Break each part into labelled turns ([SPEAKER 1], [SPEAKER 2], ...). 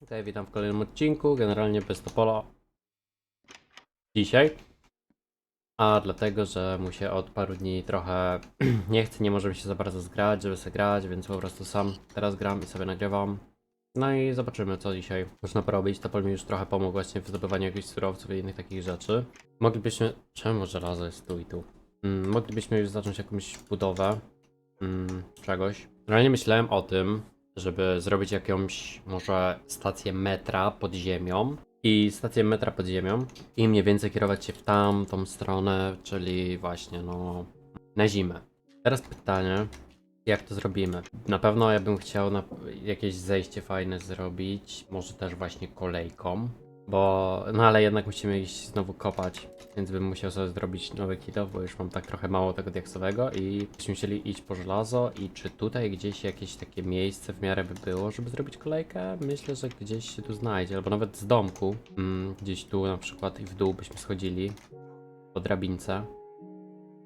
[SPEAKER 1] Tutaj witam w kolejnym odcinku, generalnie bez Topola dzisiaj. A dlatego, że mu się od paru dni trochę nie chce, nie możemy się za bardzo zgrać, żeby sobie grać, więc po prostu sam teraz gram i sobie nagrywam. No i zobaczymy co dzisiaj można porobić. Topol mi już trochę pomógł właśnie w zdobywaniu jakichś surowców i innych takich rzeczy. Moglibyśmy... Czemu żelazo jest tu i tu? Mm, moglibyśmy już zacząć jakąś budowę mm, czegoś. Realnie myślałem o tym, żeby zrobić jakąś może stację metra pod ziemią i stację metra pod ziemią i mniej więcej kierować się w tamtą stronę, czyli właśnie no na zimę. Teraz pytanie, jak to zrobimy? Na pewno ja bym chciał jakieś zejście fajne zrobić, może też właśnie kolejką, bo no ale jednak musimy iść znowu kopać, więc bym musiał sobie zrobić nowy kilof, bo już mam tak trochę mało tego diaksowego i byśmy musieli iść po żelazo i czy tutaj gdzieś jakieś takie miejsce w miarę by było, żeby zrobić kolejkę? Myślę, że gdzieś się tu znajdzie, albo nawet z domku, mm, gdzieś tu na przykład i w dół byśmy schodzili po drabince.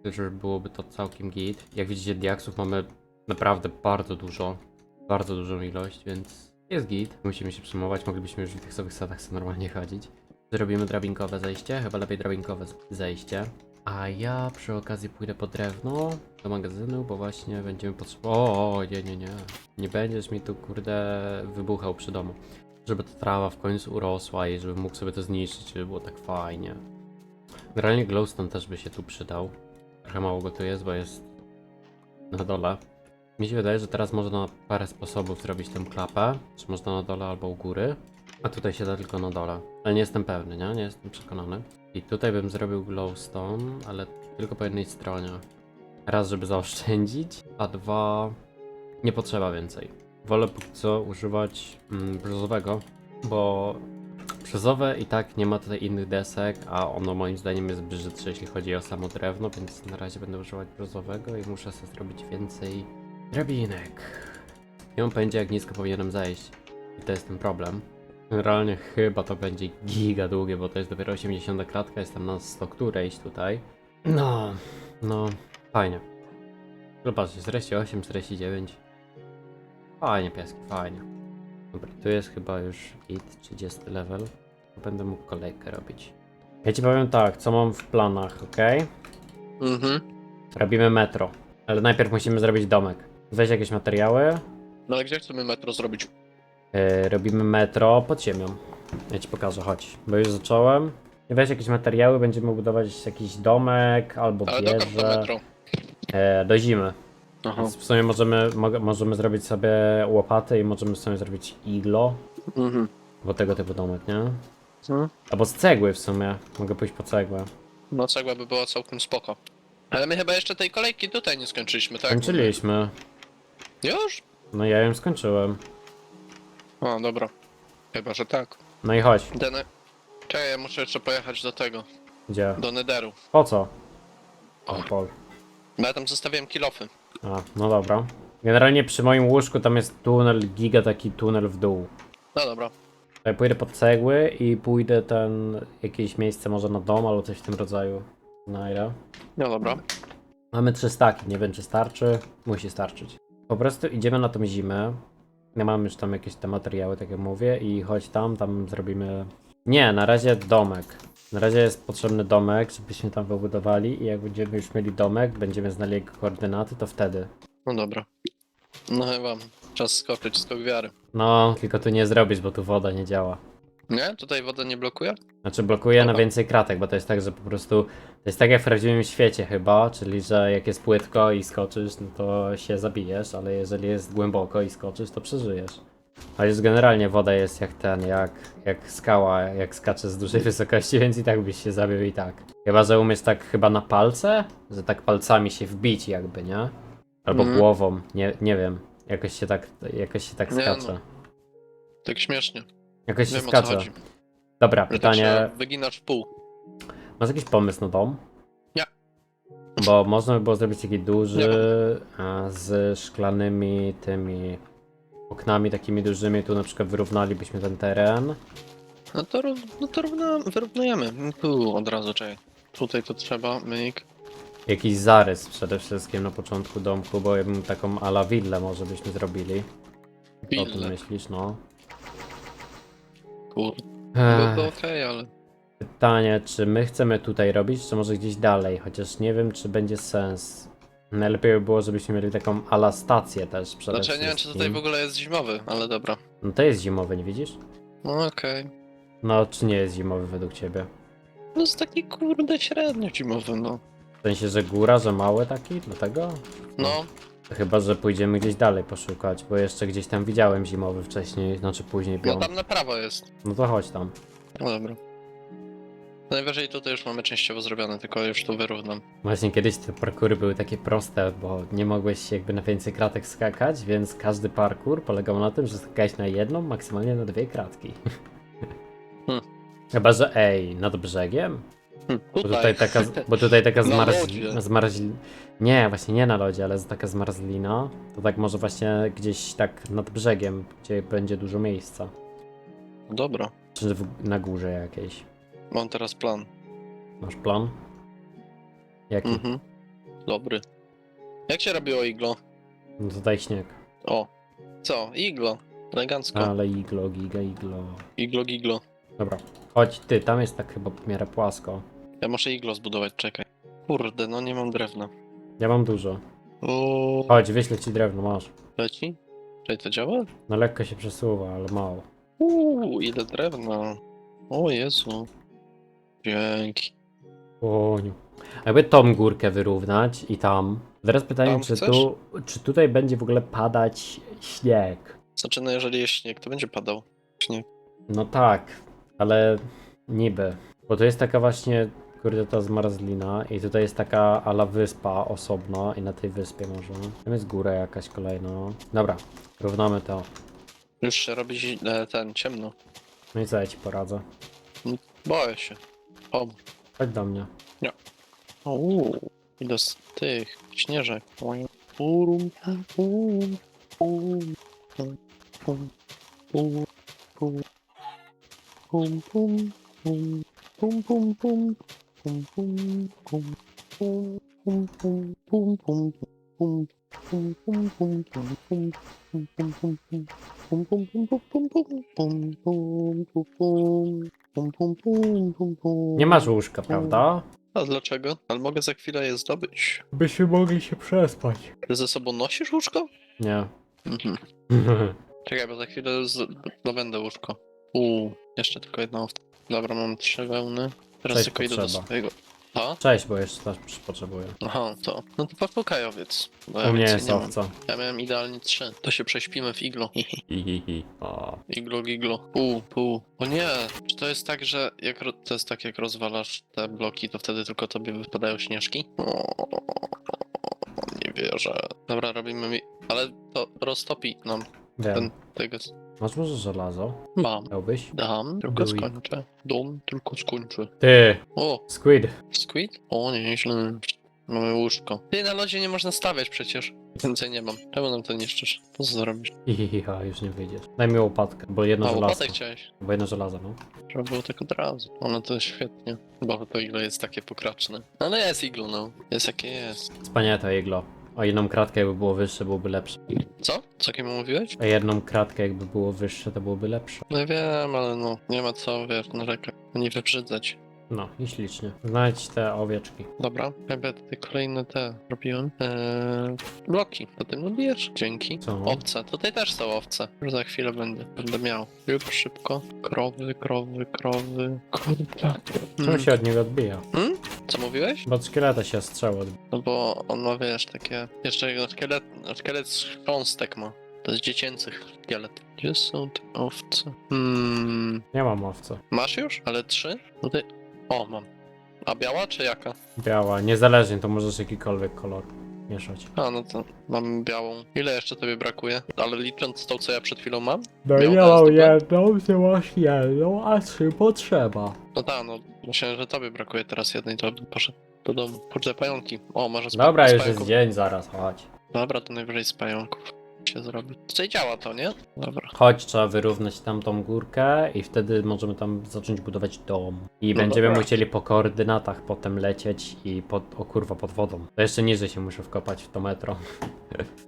[SPEAKER 1] Myślę, że byłoby to całkiem git. Jak widzicie diaksów mamy naprawdę bardzo dużo, bardzo dużą ilość, więc jest git. Musimy się przejmować, moglibyśmy już w tych sobie sadach sobie normalnie chodzić. Zrobimy drabinkowe zejście, chyba lepiej drabinkowe zejście. A ja przy okazji pójdę po drewno do magazynu, bo właśnie będziemy potrzebować. O, o, nie, nie, nie. Nie będziesz mi tu, kurde, wybuchał przy domu. Żeby ta trawa w końcu urosła i żebym mógł sobie to zniszczyć, żeby było tak fajnie. Generalnie glowstone też by się tu przydał. Trochę mało go tu jest, bo jest na dole. Mi się wydaje, że teraz można na parę sposobów zrobić tę klapę. Czy można na dole albo u góry. A tutaj się da tylko na dole. Ale nie jestem pewny, nie? Nie jestem przekonany. I tutaj bym zrobił glowstone, ale tylko po jednej stronie. Raz, żeby zaoszczędzić, a dwa... Nie potrzeba więcej. Wolę póki co używać mm, brzozowego, bo brzozowe i tak nie ma tutaj innych desek, a ono moim zdaniem jest brzydsze, jeśli chodzi o samo drewno, więc na razie będę używać brzozowego i muszę sobie zrobić więcej drabinek. Nie mam pojęcia jak nisko powinienem zejść. I to jest ten problem. Generalnie chyba to będzie giga długie, bo to jest dopiero 80 klatka, jestem na 100 którejś tutaj. No, no, fajnie. Zobaczcie, 48, 49. Fajnie, pieski, fajnie. Dobra, tu jest chyba już git, 30 level. Będę mógł kolejkę robić. Ja ci powiem tak, co mam w planach, ok?
[SPEAKER 2] Mhm.
[SPEAKER 1] Robimy metro, ale najpierw musimy zrobić domek. Weź jakieś materiały,
[SPEAKER 2] No ale gdzie chcemy metro zrobić?
[SPEAKER 1] Yy, robimy metro pod ziemią. Ja ci pokażę, chodź. Bo już zacząłem. I Weź jakieś materiały, będziemy budować jakiś domek albo
[SPEAKER 2] Ale dokąd to
[SPEAKER 1] wieżę.
[SPEAKER 2] metro?
[SPEAKER 1] E, do zimy.
[SPEAKER 2] Aha.
[SPEAKER 1] Więc w sumie możemy, mo- możemy zrobić sobie łopaty i możemy sobie zrobić iglo.
[SPEAKER 2] Mhm.
[SPEAKER 1] Bo tego typu domek, nie?
[SPEAKER 2] Mhm.
[SPEAKER 1] Albo z cegły w sumie. Mogę pójść po cegłę.
[SPEAKER 2] No cegła by była całkiem spoko. Ale my chyba jeszcze tej kolejki tutaj nie skończyliśmy, tak?
[SPEAKER 1] Skończyliśmy.
[SPEAKER 2] Już?
[SPEAKER 1] No ja ją skończyłem.
[SPEAKER 2] O, dobra. Chyba, że tak.
[SPEAKER 1] No i chodź.
[SPEAKER 2] Dene... Czekaj, ja muszę jeszcze pojechać do tego,
[SPEAKER 1] Gdzie?
[SPEAKER 2] do Nederu.
[SPEAKER 1] Po co?
[SPEAKER 2] O.
[SPEAKER 1] Pol.
[SPEAKER 2] Bo ja tam zostawiłem kilofy.
[SPEAKER 1] A, no dobra. Generalnie przy moim łóżku tam jest tunel, giga taki tunel w dół.
[SPEAKER 2] No dobra.
[SPEAKER 1] Ja pójdę pod cegły i pójdę ten jakieś miejsce może na dom albo coś w tym rodzaju. Znajdę.
[SPEAKER 2] No dobra.
[SPEAKER 1] Mamy trzy staki, nie wiem czy starczy. Musi starczyć. Po prostu idziemy na tą zimę. Ja mam już tam jakieś te materiały, tak jak mówię, i chodź tam, tam zrobimy. Nie, na razie domek. Na razie jest potrzebny domek, żebyśmy tam wybudowali i jak będziemy już mieli domek, będziemy znali jego koordynaty, to wtedy.
[SPEAKER 2] No dobra. No chyba czas skoczyć skok wiary.
[SPEAKER 1] No, tylko tu nie zrobisz, bo tu woda nie działa.
[SPEAKER 2] Nie? Tutaj woda nie blokuje?
[SPEAKER 1] Znaczy blokuje na więcej kratek, bo to jest tak, że po prostu to jest tak jak w prawdziwym świecie chyba, czyli że jak jest płytko i skoczysz, no to się zabijesz, ale jeżeli jest głęboko i skoczysz, to przeżyjesz. A już generalnie woda jest jak ten, jak, jak skała, jak skacze z dużej wysokości, więc i tak byś się zabił i tak. Chyba, że umiesz tak chyba na palce, że tak palcami się wbić jakby, nie? Albo
[SPEAKER 2] Mhm.
[SPEAKER 1] głową, nie, nie wiem. Jakoś się tak, jakoś się tak
[SPEAKER 2] Nie,
[SPEAKER 1] skacze.
[SPEAKER 2] no. Tak śmiesznie.
[SPEAKER 1] Jakoś się
[SPEAKER 2] Wiem o co
[SPEAKER 1] skacze.
[SPEAKER 2] chodzi.
[SPEAKER 1] Dobra,
[SPEAKER 2] Że
[SPEAKER 1] pytanie.
[SPEAKER 2] wyginasz w pół.
[SPEAKER 1] Masz jakiś pomysł na dom?
[SPEAKER 2] Nie.
[SPEAKER 1] Bo można by było zrobić taki duży a, z szklanymi tymi oknami takimi dużymi. Tu na przykład wyrównalibyśmy ten teren.
[SPEAKER 2] No to, ró- no to równa, wyrównujemy. Tu od razu, czekaj. Tutaj to trzeba, myk.
[SPEAKER 1] Jakiś zarys przede wszystkim na początku domku, bo ja bym taką ala willę może byśmy zrobili. Co o tym
[SPEAKER 2] Bille.
[SPEAKER 1] myślisz, no?
[SPEAKER 2] Kurde.
[SPEAKER 1] Ech,
[SPEAKER 2] Byłoby okej, ale...
[SPEAKER 1] Pytanie, czy my chcemy tutaj robić, czy może gdzieś dalej, chociaż nie wiem, czy będzie sens. Najlepiej by było, żebyśmy mieli taką ala stację też przede
[SPEAKER 2] Znaczy, ja nie wiem, czy
[SPEAKER 1] wszystkim.
[SPEAKER 2] tutaj w ogóle jest zimowy, ale dobra.
[SPEAKER 1] No to jest zimowy, nie widzisz?
[SPEAKER 2] No okej.
[SPEAKER 1] No, czy nie jest zimowy według ciebie?
[SPEAKER 2] No jest taki kurde średnio zimowy, no.
[SPEAKER 1] W sensie, że góra, że mały taki, dlatego?
[SPEAKER 2] No,
[SPEAKER 1] To chyba, że pójdziemy gdzieś dalej poszukać, bo jeszcze gdzieś tam widziałem zimowy wcześniej, znaczy później
[SPEAKER 2] no
[SPEAKER 1] bią.
[SPEAKER 2] tam na prawo jest.
[SPEAKER 1] No to chodź tam.
[SPEAKER 2] No dobra. Najwyżej tutaj już mamy częściowo zrobione, tylko już tu wyrównam.
[SPEAKER 1] Właśnie kiedyś te parkury były takie proste, bo nie mogłeś jakby na więcej kratek skakać, więc każdy parkur polegał na tym, że skakałeś na jedną, maksymalnie na dwie kratki.
[SPEAKER 2] Hmm.
[SPEAKER 1] Chyba, że ej, nad brzegiem?
[SPEAKER 2] Hm,
[SPEAKER 1] Bo tutaj taka, bo tutaj taka
[SPEAKER 2] Na lodzie.
[SPEAKER 1] Nie, właśnie nie na lodzie, ale taka zmarzlina, to tak może właśnie gdzieś tak nad brzegiem, gdzie będzie dużo miejsca.
[SPEAKER 2] Dobra.
[SPEAKER 1] Czy w, na górze jakiejś.
[SPEAKER 2] Mam teraz plan.
[SPEAKER 1] Masz plan? Jaki?
[SPEAKER 2] Mhm. Dobry. Jak się robiło iglo?
[SPEAKER 1] No tutaj śnieg.
[SPEAKER 2] O. Co? Iglo. Elegancko.
[SPEAKER 1] Ale iglo, giga iglo.
[SPEAKER 2] Iglo, giglo.
[SPEAKER 1] Dobra, chodź ty, tam jest tak chyba w miarę płasko.
[SPEAKER 2] Ja muszę iglo zbudować, czekaj. Kurde, no nie mam drewna.
[SPEAKER 1] Ja mam dużo.
[SPEAKER 2] O,
[SPEAKER 1] Chodź, wyślę ci drewno, masz.
[SPEAKER 2] leci? Czekaj, to działa?
[SPEAKER 1] No lekko się przesuwa, ale mało.
[SPEAKER 2] Uuu, ile drewna. O Jezu. Dzięki.
[SPEAKER 1] Łoniu. Jakby tą górkę wyrównać i tam. Teraz pytanie,
[SPEAKER 2] Tam
[SPEAKER 1] czy,
[SPEAKER 2] chcesz?
[SPEAKER 1] tu, czy tutaj będzie w ogóle padać śnieg?
[SPEAKER 2] Znaczy, no jeżeli jest śnieg, to będzie padał. Śnieg.
[SPEAKER 1] No tak, ale niby. Bo to jest taka właśnie, kurde, ta zmarzlina i tutaj jest taka ala wyspa osobna i na tej wyspie może. Tam jest góra jakaś kolejna. Dobra, równamy to.
[SPEAKER 2] Już się robi e, ten, ciemno.
[SPEAKER 1] No i co ja ci poradzę?
[SPEAKER 2] Boję się. O,
[SPEAKER 1] Chodź do mnie.
[SPEAKER 2] Uuu, ile z tych śnieżek. Urum, pum, pum, pum, pum, pum, pum, pum, pum, pum, pum, pum, pum, pum, pum, pum, pum, pum, pum, pum, pum, pum, pum, pum, pum, pum, pum, pum, pum, pum, pum, pum. Pum, pum, pum, pum, pum, pum, pum, pum, pum, pum, pum, pum, pum, pum, pum.
[SPEAKER 1] Nie masz łóżka, prawda?
[SPEAKER 2] A dlaczego? Ale mogę za chwilę je zdobyć.
[SPEAKER 1] Byśmy mogli się przespać.
[SPEAKER 2] Ty ze sobą nosisz łóżko?
[SPEAKER 1] Nie.
[SPEAKER 2] Mhm. Czekaj, bo za chwilę z... zdobędę łóżko. Uuu, jeszcze tylko jedna owca. Dobra, mam trzy wełny. Teraz
[SPEAKER 1] Sześć
[SPEAKER 2] tylko idę do
[SPEAKER 1] potrzeba.
[SPEAKER 2] swojego... A?
[SPEAKER 1] Cześć, bo jeszcze też potrzebuję.
[SPEAKER 2] Aha, to. No to poszukaj owiec. Bo ja
[SPEAKER 1] U mnie
[SPEAKER 2] więcej
[SPEAKER 1] jest
[SPEAKER 2] nie mam.
[SPEAKER 1] owca.
[SPEAKER 2] Ja miałem idealnie trzy. To się prześpimy w iglo.
[SPEAKER 1] Hihihi. O.
[SPEAKER 2] iglo, giglo. Pół, pół. O nie! Czy to jest tak, że jak ro... to jest tak, jak rozwalasz te bloki, to wtedy tylko tobie wypadają śnieżki? O, nie wierzę. Dobra, robimy mi... Ale to roztopi nam
[SPEAKER 1] Wiem.
[SPEAKER 2] ten... tego...
[SPEAKER 1] Masz może żelazo?
[SPEAKER 2] Mam.
[SPEAKER 1] Chciałbyś?
[SPEAKER 2] Dam, tylko
[SPEAKER 1] Duj.
[SPEAKER 2] skończę. Dom, tylko skończę.
[SPEAKER 1] Ty!
[SPEAKER 2] O,
[SPEAKER 1] Squid!
[SPEAKER 2] squid? O, nieźle. Mamy łóżko. Ty, na lodzie nie można stawiać przecież. Więcej nie mam. Czemu nam to niszczysz? Po co to robisz?
[SPEAKER 1] Hihiha, już nie wyjdziesz. Daj mi łopatkę, bo jedno
[SPEAKER 2] A,
[SPEAKER 1] żelazo.
[SPEAKER 2] łopatę chciałeś.
[SPEAKER 1] Bo jedno żelazo, no.
[SPEAKER 2] Trzeba było tak od razu. Ono to świetnie. Bo to iglo jest takie pokraczne. Ale jest iglo, no. Jest jakie jest.
[SPEAKER 1] Wspaniałe to iglo. O jedną kratkę jakby było wyższe, byłoby lepsze.
[SPEAKER 2] Co? Co kim mówiłeś?
[SPEAKER 1] A jedną kratkę jakby było wyższe, to byłoby lepsze.
[SPEAKER 2] No wiem, ale no. Nie ma co, wiesz, narzekać. Nie wybrzydzać.
[SPEAKER 1] No i ślicznie. Znajdź te owieczki.
[SPEAKER 2] Dobra, ja tutaj kolejne te robiłem. Eee, bloki, to ty lubisz? Dzięki.
[SPEAKER 1] Co?
[SPEAKER 2] Owce, tutaj też są owce. Już za chwilę będę, będę miał. Szybko, szybko. Krowy, krowy, krowy. Kurde.
[SPEAKER 1] Czemu
[SPEAKER 2] Mm.
[SPEAKER 1] się od niego odbija?
[SPEAKER 2] Co mówiłeś?
[SPEAKER 1] Bo od szkieleta się strzał odbija.
[SPEAKER 2] No bo on ma, wiesz, takie... Jeszcze jego szkielet, szkielet z chrząstek ma. To jest dziecięcych szkielet. Gdzie są te owce? Hmm...
[SPEAKER 1] Nie mam owce.
[SPEAKER 2] Masz już? Ale trzy? Tutaj... O, mam. A biała czy jaka?
[SPEAKER 1] Biała, niezależnie, to możesz jakikolwiek kolor mieszać.
[SPEAKER 2] A, no to mam białą. Ile jeszcze tobie brakuje? Ale licząc tą, co ja przed chwilą mam?
[SPEAKER 1] No
[SPEAKER 2] Miał ja mam
[SPEAKER 1] jedną, ty masz jedną, a trzy potrzeba.
[SPEAKER 2] No tak, no myślałem, że tobie brakuje teraz jednej, to bym poszedł do domu. Kurde, pająki. O, może z,
[SPEAKER 1] Dobra,
[SPEAKER 2] z
[SPEAKER 1] już jest
[SPEAKER 2] pająków.
[SPEAKER 1] dzień, zaraz, chodź.
[SPEAKER 2] Dobra, to najwyżej z pająków się zrobi. Tutaj działa to, nie? Dobra.
[SPEAKER 1] Chodź, trzeba wyrównać tamtą górkę i wtedy możemy tam zacząć budować dom. I
[SPEAKER 2] No
[SPEAKER 1] będziemy
[SPEAKER 2] dobra.
[SPEAKER 1] musieli po koordynatach potem lecieć i pod, o kurwa, pod wodą. To jeszcze niżej się muszę wkopać w to metro.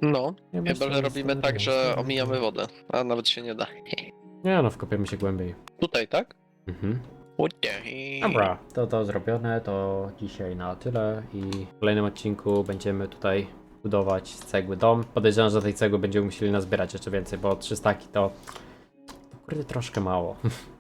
[SPEAKER 2] No, chyba, że robimy tak, że omijamy wodę. A nawet się nie da.
[SPEAKER 1] Nie no, wkopiemy się głębiej.
[SPEAKER 2] Tutaj, tak?
[SPEAKER 1] Mhm.
[SPEAKER 2] What the hell?
[SPEAKER 1] Dobra, to to zrobione, to dzisiaj na tyle i w kolejnym odcinku będziemy tutaj budować z cegły dom. Podejrzewam, że tej cegły będziemy musieli nazbierać jeszcze więcej, bo 300 to, to kurde troszkę mało.